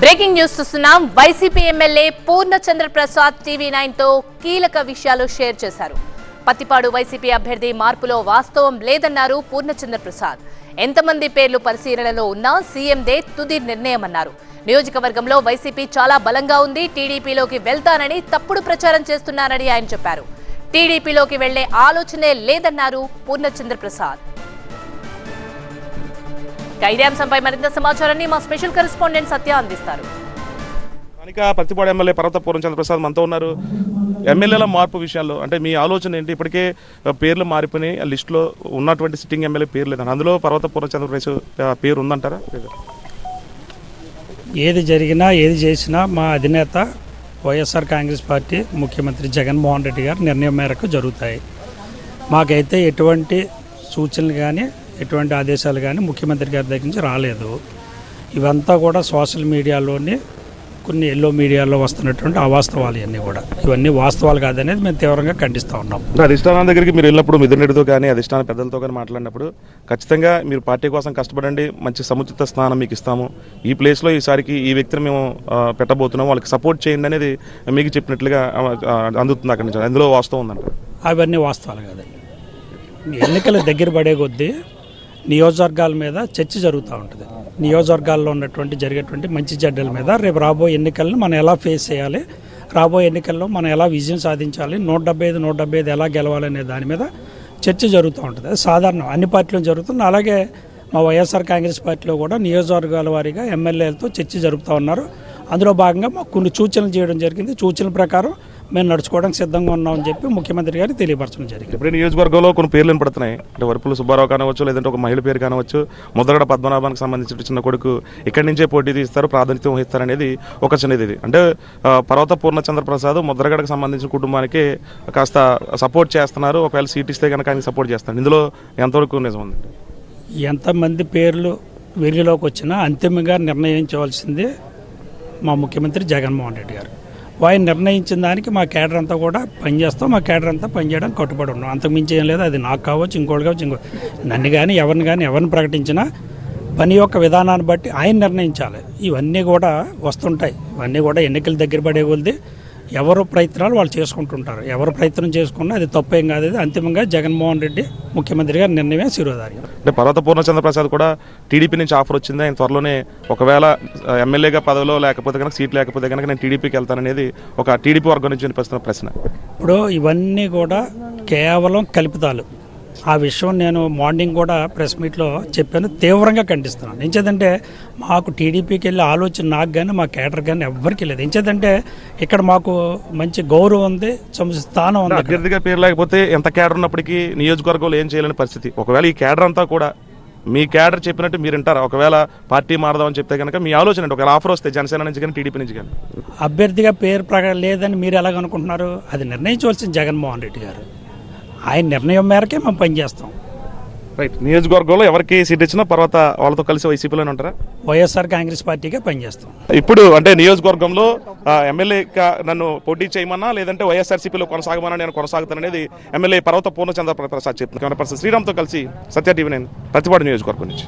Breaking news చూస్తున్నాం. YCP MLA Purnachandra Prasad TV నైన్తో కీలక విషయాలు షేర్ చేశారు. పత్తిపాడు వైసీపీ అభ్యర్థి మార్పులో వాస్తవం లేదన్నారు పూర్ణచంద్ర ప్రసాద్ ఎంతమంది పేర్లు పరిశీలనలో ఉన్నా సీఎందే తుది నిర్ణయమన్నారు. నియోజకవర్గంలో వైసీపీ చాలా బలంగా ఉంది. టీడీపీలోకి వెళ్తానని తప్పుడు ప్రచారం చేస్తున్నారని ఆయన చెప్పారు. టీడీపీలోకి వెళ్ళే ఆలోచనే లేదన్నారు పూర్ణచంద్ర ప్రసాద్ ఇదే అంశంపై మరింత సమాచారాన్ని మా స్పెషల్ కరెస్పాండెంట్ సత్య అందిస్తారు. స్థానిక ప్రతిపాడు ఎమ్మెల్యే పర్వత పూర్ణచంద్ర ప్రసాద్ మనతో ఉన్నారు. ఎమ్మెల్యేల మార్పు విషయాల్లో అంటే మీ ఆలోచన ఏంటి? ఇప్పటికే పేర్లు మారిపోయి ఆ లిస్టులో ఉన్నటువంటి సిట్టింగ్ ఎమ్మెల్యే పేరు లేదని అందులో పర్వత పూర్ణచంద్ర ప్రసాద్ ఆ, పేరు ఉందంటారా? లేదా? ఏది జరిగినా ఏది చేసినా మా అధినేత వైఎస్ఆర్ కాంగ్రెస్ పార్టీ ముఖ్యమంత్రి జగన్మోహన్ రెడ్డి గారి నిర్ణయం మేరకు జరుగుతాయి. మాకైతే ఎటువంటి సూచనలు కానీ ఎటువంటి ఆదేశాలు కానీ ముఖ్యమంత్రి గారి దగ్గర నుంచి రాలేదు. ఇవంతా కూడా సోషల్ మీడియాలోని కొన్ని ఎల్లో మీడియాలో వస్తున్నటువంటి అవాస్తవాలు ఇవన్నీ కూడా. ఇవన్నీ వాస్తవాలు కాదనేది మేము తీవ్రంగా ఖండిస్తూ ఉన్నాం. అధిష్టానం దగ్గరికి మీరు వెళ్ళినప్పుడు మిథున్ రెడ్డితో కానీ అధిష్టాన పెద్దలతో కానీ మాట్లాడినప్పుడు ఖచ్చితంగా మీరు పార్టీ కోసం కష్టపడండి మంచి సముచిత స్థానం మీకు ఇస్తాము. ఈ ప్లేస్లో ఈసారికి ఈ వ్యక్తిని మేము ఆ, పెట్టబోతున్నాం. వాళ్ళకి సపోర్ట్ చేయండి అనేది మీకు చెప్పినట్లుగా అందుతుంది అక్కడి నుంచి. అందులో వాస్తవం ఉందంట అవన్నీ వాస్తవాలు కాదండి. ఎన్నికలు దగ్గర పడే కొద్దీ నియోజకవర్గాల మీద చర్చ జరుగుతూ ఉంటుంది. నియోజకవర్గాల్లో ఉన్నటువంటి జరిగేటువంటి మంచి చెడ్డల మీద రేపు రాబోయే ఎన్నికలను మనం ఎలా ఫేస్ చేయాలి రాబోయే ఎన్నికల్లో మనం ఎలా విజయం సాధించాలి నూట డెబ్బై ఐదు నూట డెబ్బై ఐదు ఎలా గెలవాలనే దాని మీద చర్చ జరుగుతూ ఉంటుంది. అది సాధారణం అన్ని పార్టీలు జరుగుతుంది. అలాగే మా వైఎస్ఆర్ కాంగ్రెస్ పార్టీలో కూడా నియోజకవర్గాల వారీగా ఎమ్మెల్యేలతో చర్చ జరుపుతూ ఉన్నారు. అందులో భాగంగా మాకు కొన్ని సూచనలు చేయడం జరిగింది. సూచనల ప్రకారం మేము నడుచుకోవడానికి సిద్ధంగా ఉన్నామని చెప్పి ముఖ్యమంత్రి గారికి తెలియపరచడం జరిగింది. ఇప్పుడే నియోజకవర్గంలో కొన్ని పేర్లు వినపడుతున్నాయి. అంటే వరుపులు సుబ్బారావు కానవచ్చు లేదంటే ఒక మహిళ పేరు కానవచ్చు ముద్రగడ పద్మనాభానికి సంబంధించిన చిన్న కొడుకు ఇక్కడి నుంచే పోటీ తీస్తారు ప్రాతినిధ్యం వహిస్తారు అనేది ఒక చిన్నది ఇది. అంటే పర్వత పూర్ణచంద్ర ప్రసాద్ ముద్రగడకు సంబంధించిన కుటుంబానికి కాస్త సపోర్ట్ చేస్తున్నారు. ఒకవేళ సీట్ ఇస్తే కనుక ఆయన సపోర్ట్ చేస్తారు ఇందులో ఎంతవరకు నిజం ఉంది? ఎంతమంది పేర్లు వెలుగులోకి వచ్చినా అంతిమంగా నిర్ణయించవలసింది మా ముఖ్యమంత్రి జగన్మోహన్ రెడ్డి గారు. ఆయన నిర్ణయించిన దానికి మా కేడర్ అంతా కూడా పనిచేస్తాం మా కేడర్ అంతా పనిచేయడం కట్టుబడి ఉన్నాం. అంతకుమించి ఏం లేదు అది నాకు కావచ్చు ఇంకోటి కావచ్చు ఇంకో నన్ను కానీ ఎవరిని కానీ ఎవరిని ప్రకటించినా పని యొక్క విధానాన్ని బట్టి ఆయన నిర్ణయించాలి. ఇవన్నీ కూడా వస్తుంటాయి. ఇవన్నీ కూడా ఎన్నికల దగ్గర పడే కొద్ది ఎవరు ప్రయత్నాలు వాళ్ళు చేసుకుంటుంటారు. ఎవరు ప్రయత్నం చేసుకున్నా అది తప్పేం కాదు. అది అంతిమంగా జగన్మోహన్ రెడ్డి ముఖ్యమంత్రి గారి నిర్ణయమే శిరోధార్యం. అంటే పర్వత పూర్ణచంద్ర ప్రసాద్ కూడా టీడీపీ నుంచి ఆఫర్ వచ్చింది. ఆయన త్వరలోనే ఒకవేళ ఎమ్మెల్యేగా పదవిలో లేకపోతే కనుక సీట్ లేకపోతే కనుక నేను టీడీపీకి వెళ్తాననేది ఒక టీడీపీ వర్గం నుంచి వినిపిస్తున్న ప్రశ్న. ఇప్పుడు ఇవన్నీ కూడా కేవలం కల్పితాలు. ఆ విషయం నేను మార్నింగ్ కూడా ప్రెస్ మీట్లో చెప్పాను. తీవ్రంగా ఖండిస్తున్నాను. ఎంచేదంటే మాకు టీడీపీకి వెళ్ళే ఆలోచన నాకు కానీ మా కేటర్ కానీ ఎవ్వరికి లేదు. ఎంచేదంటే ఇక్కడ మాకు మంచి గౌరవం ఉంది స్థానం ఉంది. అభ్యర్థిగా పేరు లేకపోతే ఎంత కేడర్ ఉన్నప్పటికీ నియోజకవర్గంలో ఏం చేయలేని పరిస్థితి. ఒకవేళ ఈ కేడర్ అంతా కూడా మీ కేడర్ చెప్పినట్టు మీరు వింటారా? ఒకవేళ పార్టీ మారదామని చెప్తే కనుక మీ ఆలోచన ఒకవేళ ఆఫర్ వస్తే జనసేన నుంచి కానీ టీడీపీ నుంచి కానీ అభ్యర్థిగా పేరు ప్రకారం లేదని మీరు ఎలాగనుకుంటున్నారు? అది నిర్ణయించవలసింది జగన్మోహన్ రెడ్డి గారు. ఆయన నిర్ణయం మేరకే మేము పనిచేస్తాం రైట్ నియోజకవర్గంలో ఎవరికి సీట్ ఇచ్చినా పర్వత వాళ్ళతో కలిసి వైసీపీలోనే ఉంటారా? వైఎస్ఆర్ కాంగ్రెస్ పార్టీకే పనిచేస్తాం ఇప్పుడు అంటే నియోజకవర్గంలో ఆ, ఎమ్మెల్యేగా నన్ను పోటీ చేయమన్నా లేదంటే వైఎస్ఆర్సీపీలో కొనసాగమన్నా నేను కొనసాగుతాననేది ఎమ్మెల్యే పర్వత పూర్ణచంద్ర ప్రసాద్ చెప్తున్నారు శ్రీరామ్తో కలిసి సత్య టీవీ నేను ప్రతిపాడు నియోజకవర్గం నుంచి.